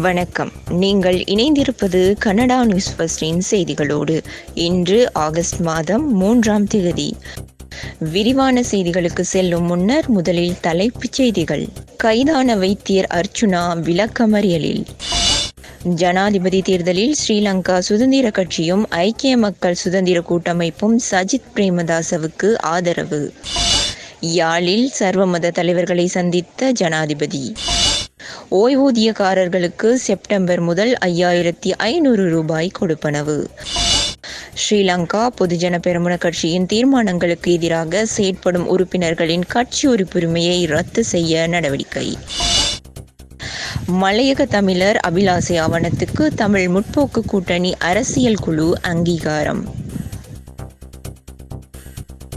வணக்கம். நீங்கள் இணைந்திருப்பது கனடா நியூஸ் ஃபர்ஸ்டின் செய்திகளோடு. இன்று ஆகஸ்ட் மாதம் மூன்றாம் தேதி. விரிவான செய்திகளுக்கு செல்லும் முன்னர் முதலில் தலைப்புச் செய்திகள். கைதான வைத்தியர் அர்ச்சுனா விளக்கமறியலில். ஜனாதிபதி தேர்தலில் ஸ்ரீலங்கா சுதந்திர கட்சியும் ஐக்கிய மக்கள் சுதந்திர கூட்டமைப்பும் சஜித் பிரேமதாசவுக்கு ஆதரவு. யாழில் சர்வமத தலைவர்களை சந்தித்த ஜனாதிபதி. ஓய்வூதியக்காரர்களுக்கு செப்டம்பர் முதல் ஐயாயிரத்தி ஐநூறு ரூபாய் கொடுப்பனவு. ஸ்ரீலங்கா பொதுஜன பெருமன கட்சியின் தீர்மானங்களுக்கு எதிராக செயற்படும் உறுப்பினர்களின் கட்சி உறுப்புரிமையை ரத்து செய்ய நடவடிக்கை. மலையக தமிழர் அபிலாசை ஆவணத்துக்கு தமிழ் முற்போக்கு கூட்டணி அரசியல் குழு அங்கீகாரம்.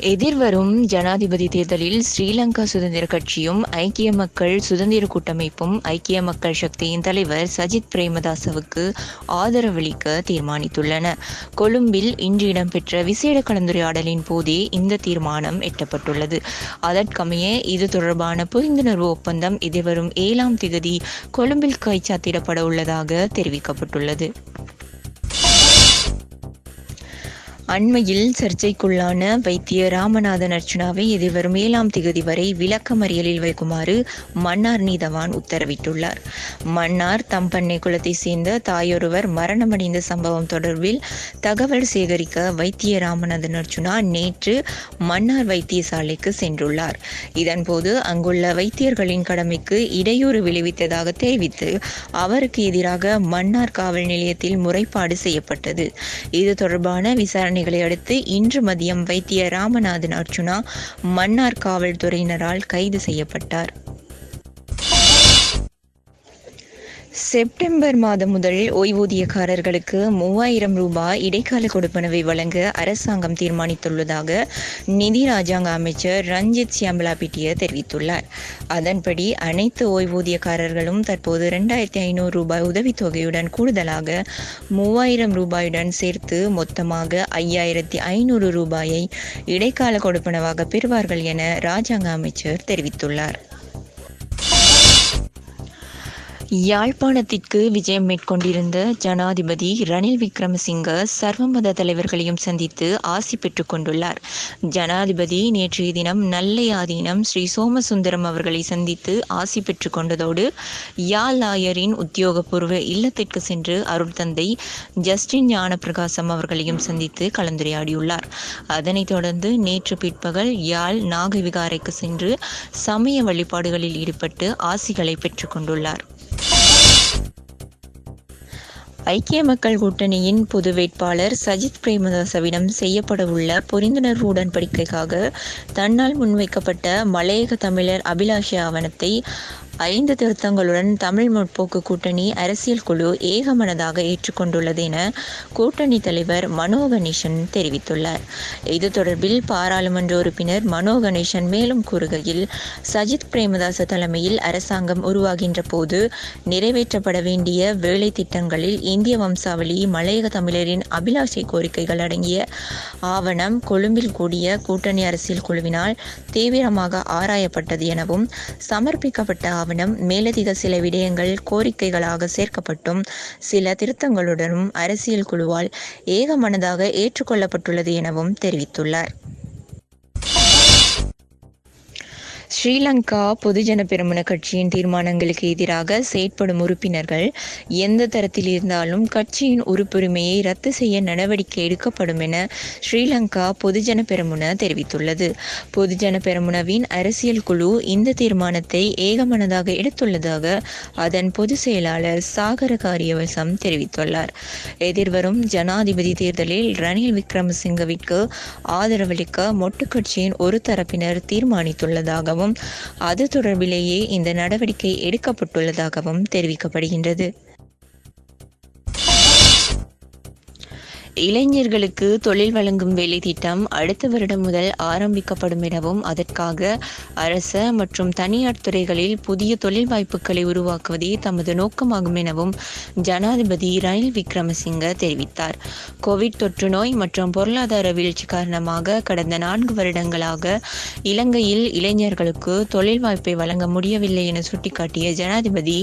எதிர்வரும் ஜனாதிபதி தேர்தலில் ஸ்ரீலங்கா சுதந்திர கட்சியும் ஐக்கிய மக்கள் சுதந்திர கூட்டமைப்பும் ஐக்கிய மக்கள் சக்தியின் தலைவர் சஜித் பிரேமதாசவுக்கு ஆதரவளிக்க தீர்மானித்துள்ளன. கொழும்பில் இன்று இடம்பெற்ற விசேட கலந்துரையாடலின் போதே இந்த தீர்மானம் எட்டப்பட்டுள்ளது. அதற்கமைய இது தொடர்பான புரிந்துணர்வு ஒப்பந்தம் எதிர்வரும் ஏழாம் திகதி கொழும்பில் கைச்சாத்திடப்பட உள்ளதாக தெரிவிக்கப்பட்டுள்ளது. அண்மையில் சர்ச்சைக்குள்ளான வைத்திய ராமநாதன் அர்ச்சுனாவை எதிர்வரும் ஏழாம் திகதி வரை விளக்கமறியலில் வைக்குமாறு மன்னார் நீதவான் உத்தரவிட்டுள்ளார். மன்னார் தம்பண்ணை குளத்தை சேர்ந்த தாயொருவர் மரணமடைந்த சம்பவம் தொடர்பில் தகவல் சேகரிக்க வைத்திய ராமநாதன் அர்ச்சுனா நேற்று மன்னார் வைத்தியசாலைக்கு சென்றுள்ளார். இதன்போது அங்குள்ள வைத்தியர்களின் கடமைக்கு இடையூறு விளைவித்ததாக தெரிவித்து அவருக்கு எதிராக மன்னார் காவல் நிலையத்தில் முறைப்பாடு செய்யப்பட்டது. இது தொடர்பான விசாரணை விசாரணைகளை அடுத்து இன்று மதியம் வைத்திய ராமநாதன் அர்ச்சுனா மன்னார் காவல்துறையினரால் கைது செய்யப்பட்டார். செப்டம்பர் மாதம் முதல் ஓய்வூதியக்காரர்களுக்கு மூவாயிரம் ரூபாய் இடைக்கால கொடுப்பனவை வழங்க அரசாங்கம் தீர்மானித்துள்ளதாக நிதி ராஜாங்க அமைச்சர் ரஞ்சித் சியாம்பலாபிட்டிய தெரிவித்துள்ளார். அதன்படி அனைத்து ஓய்வூதியக்காரர்களும் தற்போது இரண்டாயிரத்தி ஐநூறு ரூபாய் உதவித்தொகையுடன் கூடுதலாக மூவாயிரம் ரூபாயுடன் சேர்த்து மொத்தமாக ஐயாயிரத்தி ஐநூறு ரூபாயை இடைக்கால கொடுப்பனவாக பெறுவார்கள் என ராஜாங்க அமைச்சர் தெரிவித்துள்ளார். யாழ்ப்பாணத்திற்கு விஜயம் மேற்கொண்டிருந்த ஜனாதிபதி ரணில் விக்ரமசிங்க சர்வமத தலைவர்களையும் சந்தித்து ஆசி பெற்றுக் கொண்டுள்ளார். ஜனாதிபதி நேற்றைய தினம் நல்லையாதீனம் ஸ்ரீ சோமசுந்தரம் அவர்களை சந்தித்து ஆசி பெற்றுக் கொண்டதோடு யாழ் ஆயரின் உத்தியோகபூர்வ இல்லத்திற்கு சென்று அருட்தந்தை ஜஸ்டின் ஞானப்பிரகாசம் அவர்களையும் சந்தித்து கலந்துரையாடியுள்ளார். அதனைத் தொடர்ந்து நேற்று பிற்பகல் யாழ் நாகவிகாரைக்கு சென்று சமய வழிபாடுகளில் ஈடுபட்டு ஆசிகளை பெற்றுக் கொண்டுள்ளார். ஐக்கிய மக்கள் கூட்டணியின் பொது வேட்பாளர் சஜித் பிரேமதாசவிடம் செய்யப்படவுள்ள புரிந்துணர்வு உடன்படிக்கைக்காக தன்னால் முன்வைக்கப்பட்ட மலையக தமிழர் அபிலாஷ ஆவணத்தை ஐந்து திருத்தங்களுடன் தமிழ் முற்போக்கு கூட்டணி அரசியல் குழு ஏகமனதாக ஏற்றுக்கொண்டுள்ளது என கூட்டணி தலைவர் மனோ கணேசன் தெரிவித்துள்ளார். இது தொடர்பில் பாராளுமன்ற உறுப்பினர் மனோ கணேசன் மேலும் கூறுகையில் சஜித் பிரேமதாச தலைமையில் அரசாங்கம் உருவாகின்ற போது நிறைவேற்றப்பட வேண்டிய வேலை திட்டங்களில் இந்திய வம்சாவளி மலையக தமிழரின் அபிலாஷை கோரிக்கைகள் அடங்கிய ஆவணம் கொழும்பில் கூடிய கூட்டணி அரசியல் குழுவினால் தீவிரமாக ஆராயப்பட்டது எனவும் சமர்ப்பிக்கப்பட்ட ஆவணம் மேலதிக சில விடயங்கள் கோரிக்கைகளாக சேர்க்கப்பட்டும் சில திருத்தங்களுடனும் அரசியல் குழுவால் ஏகமனதாக ஏற்றுக்கொள்ளப்பட்டுள்ளது எனவும் தெரிவித்துள்ளார். ஸ்ரீலங்கா பொதுஜன பெருமன கட்சியின் தீர்மானங்களுக்கு எதிராக செயற்படும் உறுப்பினர்கள் எந்த தரத்தில் இருந்தாலும் கட்சியின் உறுப்புரிமையை ரத்து செய்ய நடவடிக்கை எடுக்கப்படும் என ஸ்ரீலங்கா பொதுஜன பெருமுன தெரிவித்துள்ளது. பொதுஜன பெருமுனவின் அரசியல் குழு இந்த தீர்மானத்தை ஏகமனதாக எடுத்துள்ளதாக அதன் பொதுச் செயலாளர் சாகர காரியவசம் தெரிவித்துள்ளார். எதிர்வரும் ஜனாதிபதி தேர்தலில் ரணில் விக்ரமசிங்கவிற்கு ஆதரவளிக்க மொட்டு கட்சியின் ஒரு தரப்பினர் தீர்மானித்துள்ளதாகவும் அது தொடர்பிலேயே இந்த நடவடிக்கை எடுக்கப்பட்டுள்ளதாகவும் தெரிவிக்கப்படுகின்றது. இளைஞர்களுக்கு தொழில் வழங்கும் வேலை திட்டம் அடுத்த வருடம் முதல் ஆரம்பிக்கப்படும் எனவும் அதற்காக அரச மற்றும் தனியார் துறைகளில் புதிய தொழில் வாய்ப்புகளை உருவாக்குவதே தமது நோக்கமாகும் எனவும் ஜனாதிபதி ரணில் விக்ரமசிங்க தெரிவித்தார். கோவிட் தொற்று நோய் மற்றும் பொருளாதார வீழ்ச்சி காரணமாக கடந்த நான்கு வருடங்களாக இலங்கையில் இளைஞர்களுக்கு தொழில் வாய்ப்பை வழங்க முடியவில்லை என சுட்டிக்காட்டிய ஜனாதிபதி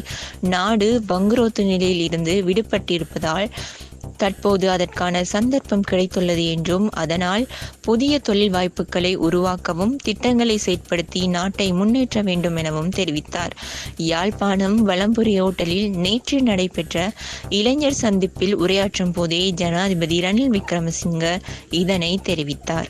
நாடு பங்குரோத்து நிலையில் இருந்து விடுபட்டிருப்பதால் தற்போது அதற்கான சந்தர்ப்பம் கிடைத்துள்ளது என்றும் அதனால் புதிய தொழில் வாய்ப்புகளை உருவாக்கவும் திட்டங்களை செயற்படுத்தி நாட்டை முன்னேற்ற வேண்டும் எனவும் தெரிவித்தார். யாழ்ப்பாணம் வலம்புரி ஓட்டலில் நேற்று நடைபெற்ற இளைஞர் சந்திப்பில் உரையாற்றும் போதே ஜனாதிபதி ரணில் விக்ரமசிங்க இதனை தெரிவித்தார்.